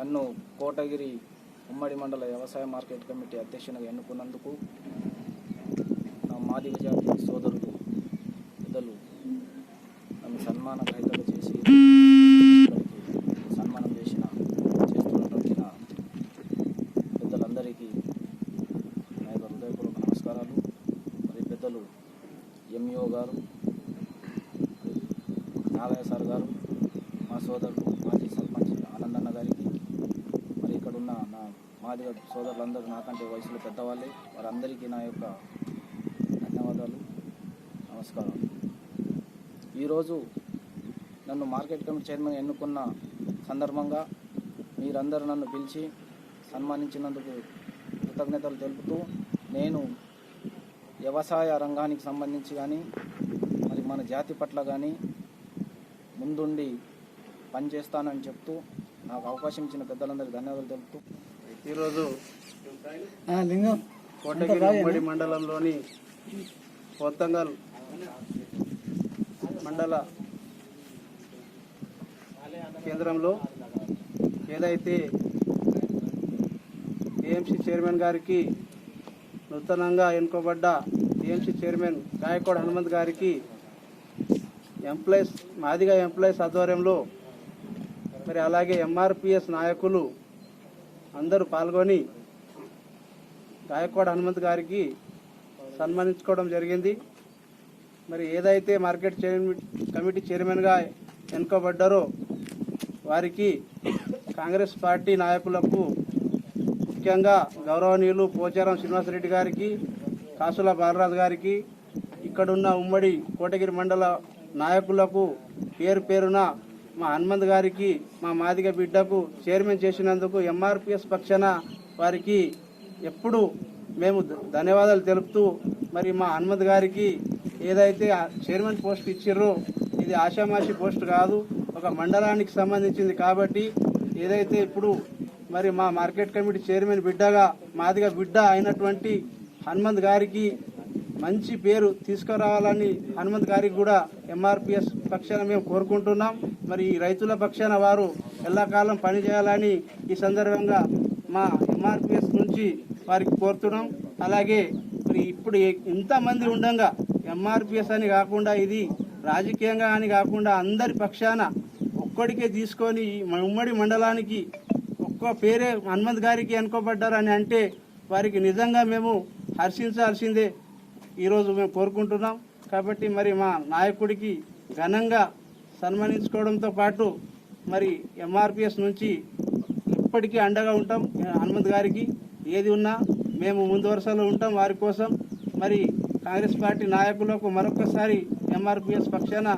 నన్ను కోటగిరి ఉమ్మడి మండల వ్యవసాయ మార్కెట్ కమిటీ అధ్యక్షునిగా ఎన్నుకున్నందుకు నా మాదిగ జాతి సోదరులు పెద్దలు నన్ను సన్మాన గ్రహీతగా చేసి సన్మానం చేసిన చేస్తున్నటువంటి నా పెద్దలందరికీ నా యొక్క హృదయపూర్వక నమస్కారాలు. మరి పెద్దలు ఎంఈఓ గారు నాగయ్య సార్ గారు మా సోదరుడు మాజీ సర్పంచ్ ఆనందన్న గారికి ఉన్న నా మాదిగ సోదరులందరూ నాకంటే వయసులో పెద్దవాళ్ళే. వారందరికీ నా యొక్క ధన్యవాదాలు. నమస్కారం. ఈరోజు నన్ను మార్కెట్ కమిటీ చైర్మన్ ఎన్నుకున్న సందర్భంగా మీరందరూ నన్ను పిలిచి సన్మానించినందుకు కృతజ్ఞతలు తెలుపుతూ నేను వ్యవసాయ రంగానికి సంబంధించి కానీ మరి మన జాతి పట్ల కానీ ముందుండి పనిచేస్తానని చెప్తూ నాకు అవకాశం ఇచ్చిన పెద్దలందరికీ ధన్యవాదాలు తెలుపుతూ. ఈరోజు లింగం కోటగిరి ఉమ్మడి మండలంలోని పోతంగల్ మండల కేంద్రంలో ఏదైతే ఏఎంసీ చైర్మన్ గారికి నూతనంగా ఎన్నుకోబడ్డ ఏఎంసీ చైర్మన్ గాయకోడ్ హనుమంత్ గారికి ఎంప్లాయీస్ మాదిగా ఎంప్లాయీస్ ఆధ్వర్యంలో మరి అలాగే ఎంఆర్పిఎస్ నాయకులు అందరూ పాల్గొని గాయక్వాడ హనుమంత్ గారికి సన్మానించుకోవడం జరిగింది. మరి ఏదైతే మార్కెట్ కమిటీ చైర్మన్గా ఎన్నుకోబడ్డారో వారికి కాంగ్రెస్ పార్టీ నాయకులకు ముఖ్యంగా గౌరవనీయులు పోచారం శ్రీనివాసరెడ్డి గారికి కాసుల బాలరాజు గారికి ఇక్కడున్న ఉమ్మడి కోటగిరి మండల నాయకులకు పేరు పేరున మా హనుమంత్ గారికి మా మాదిగ బిడ్డకు చైర్మన్ చేసినందుకు ఎంఆర్పిఎస్ పక్షాన వారికి ఎప్పుడు మేము ధన్యవాదాలు తెలుపుతూ మరి మా హనుమంత్ గారికి ఏదైతే చైర్మన్ పోస్ట్ ఇచ్చిర్రో ఇది ఆషామాషి పోస్ట్ కాదు ఒక మండలానికి సంబంధించింది కాబట్టి ఏదైతే ఇప్పుడు మరి మా మార్కెట్ కమిటీ చైర్మన్ బిడ్డగా మాదిగ బిడ్డ అయినటువంటి హనుమంత్ గారికి మంచి పేరు తీసుకురావాలని హనుమంత్ గారికి కూడా ఎంఆర్పిఎస్ పక్షాన మేము కోరుకుంటున్నాం. మరి ఈ రైతుల పక్షాన వారు ఎల్లకాలం పనిచేయాలని ఈ సందర్భంగా మా ఎంఆర్పిఎస్ నుంచి వారికి కోరుతున్నాం. అలాగే మరి ఇప్పుడు ఇంతమంది ఉండగా ఎంఆర్పిఎస్ అని కాకుండా ఇది రాజకీయంగా అని కాకుండా అందరి పక్షాన ఒక్కడికే తీసుకొని ఈ ఉమ్మడి మండలానికి ఒక్క పేరే హనుమంత్ గారికి అనుకోబడ్డారని అంటే వారికి నిజంగా మేము హర్షించాల్సిందే. ఈరోజు మేము కోరుకుంటున్నాం. కాబట్టి మరి మా నాయకుడికి ఘనంగా సన్మానించుకోవడంతో పాటు మరి ఎంఆర్పిఎస్ నుంచి ఇప్పటికీ అండగా ఉంటాం. హనుమంత్ గారికి ఏది ఉన్నా మేము ముందు వరుసలో ఉంటాం వారి కోసం. మరి కాంగ్రెస్ పార్టీ నాయకులకు మరొకసారి ఎంఆర్పిఎస్ పక్షాన